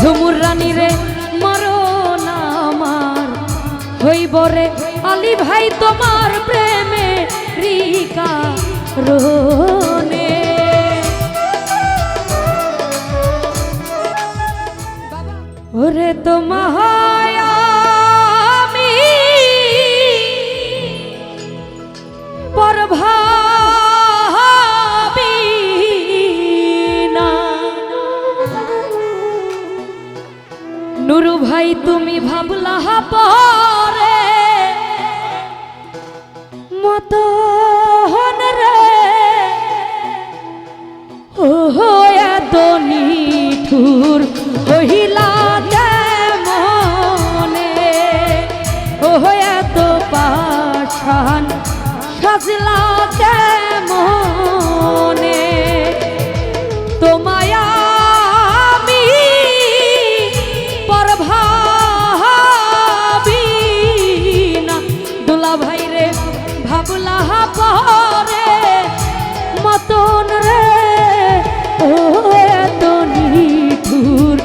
ঝুমুর রানী রে মরণ আমার। হইব রে আলি ভাই, তোমার প্রেমে রিকা রোনে ওরে তোমায় তুমি ভাবলা পরে মতন রে। ও এত নিঠুর কহিলা মনে ও এত পাশান সাজলা মনে রে, ভাবলা পরে মতন রে, ও এত নিঠুর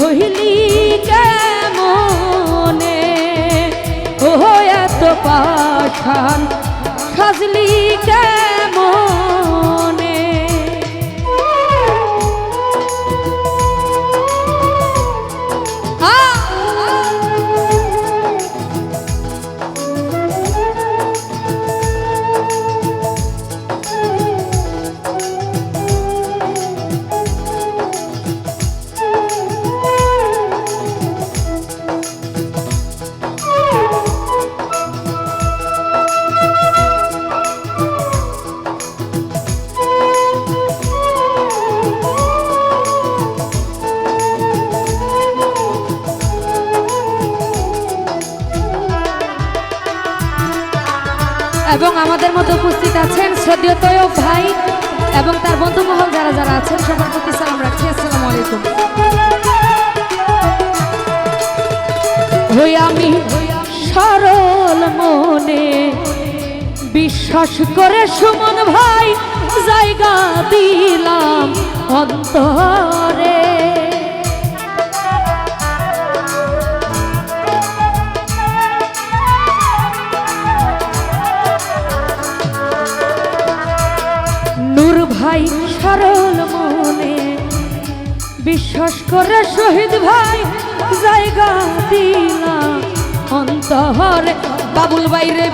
হইলি কেমনে? ও এত পাঠান, সাজলি কেমনে এবং আমাদের মধ্যে উপস্থিত আছেন শ্রদ্ধেয় তৈয়ব ভাই এবং তার বন্ধু মহল যারা যারা আছেন, সবার প্রতি সালাম রাখছি। আসসালামু আলাইকুম। হই আমি সরল মনে বিশ্বাস করে সুমন ভাই জায়গা দিলাম অন্তরে। করে শহীদ ভাই জায়গা দিলাম অন্তরে বাবুল বাইরে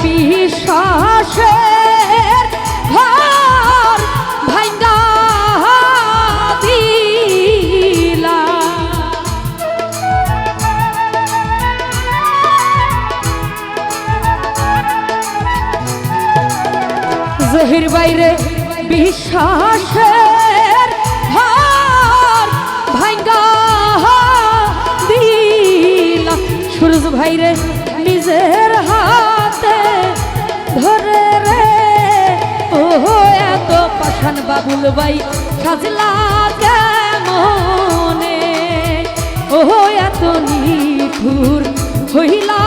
দিলাম। জহির বাইরে বিশ্বাসের ভাইরে, নিজের হাতে ধরে রে। ও এত পাঠান বাবুল ভাই, সাজলা কেমনে? ও এত নিঠুর হইলা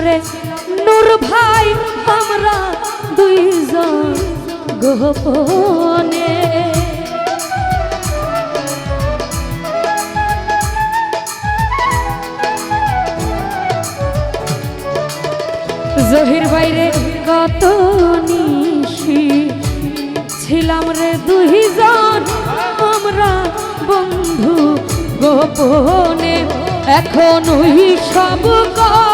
রে নূর ভাই আমরা দুইজন গোপনে জহির বাইরে কত নিশি ছিলাম রে দুইজন আমরা বন্ধু গোপনে এখন সব কথা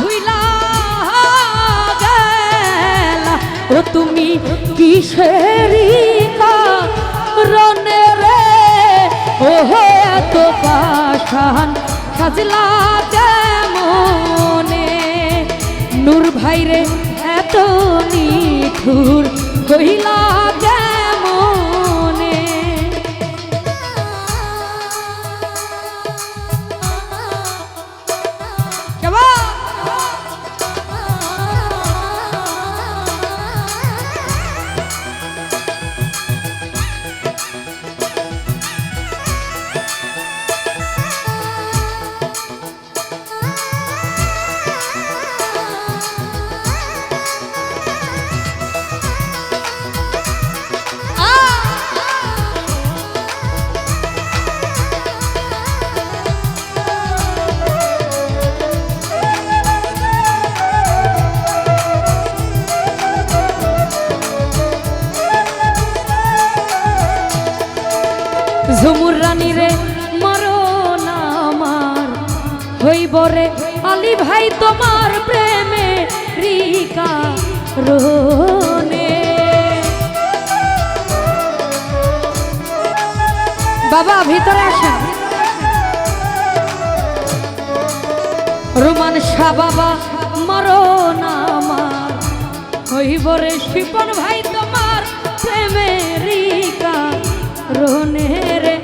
ভুইলা ও তুমি কিসেরি রনে রে? ও এত পাশান সাজলা কেমনে? নূর ভাইরে এত নিঠুর হইলা হইব রে আলী ভাই তোমার প্রেমে রিকা রোনে বাবা, ভিতরে আসেন। রোমান শাহ বাবা, মরণ আমার। হইব রে শিপন ভাই তোমার প্রেমে রিকা রোনে রে।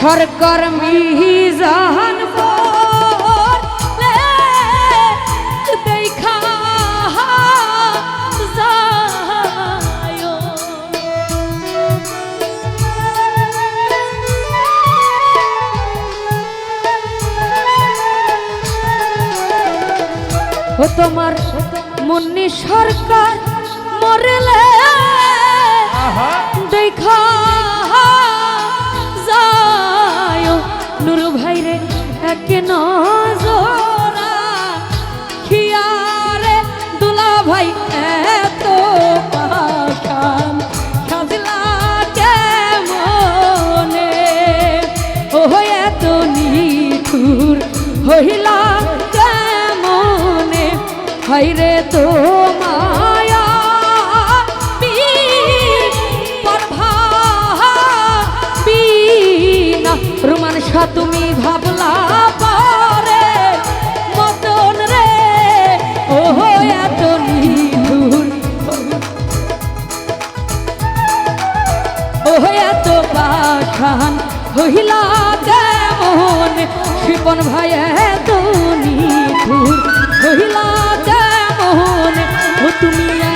সরকার মিজান বলে তোমার মুন্নি সরকার মরেলে দেখা যায়। নুর ভাইরে এক নজরা খিয়ারে দুলা ভাই হাইরে তো মায়া তুমি ভাবলা পরে, মতন রে ও এত ও এত পাখান হইলা কেমন, শিপন ভাই এত নিধুর হইলা ও তুমি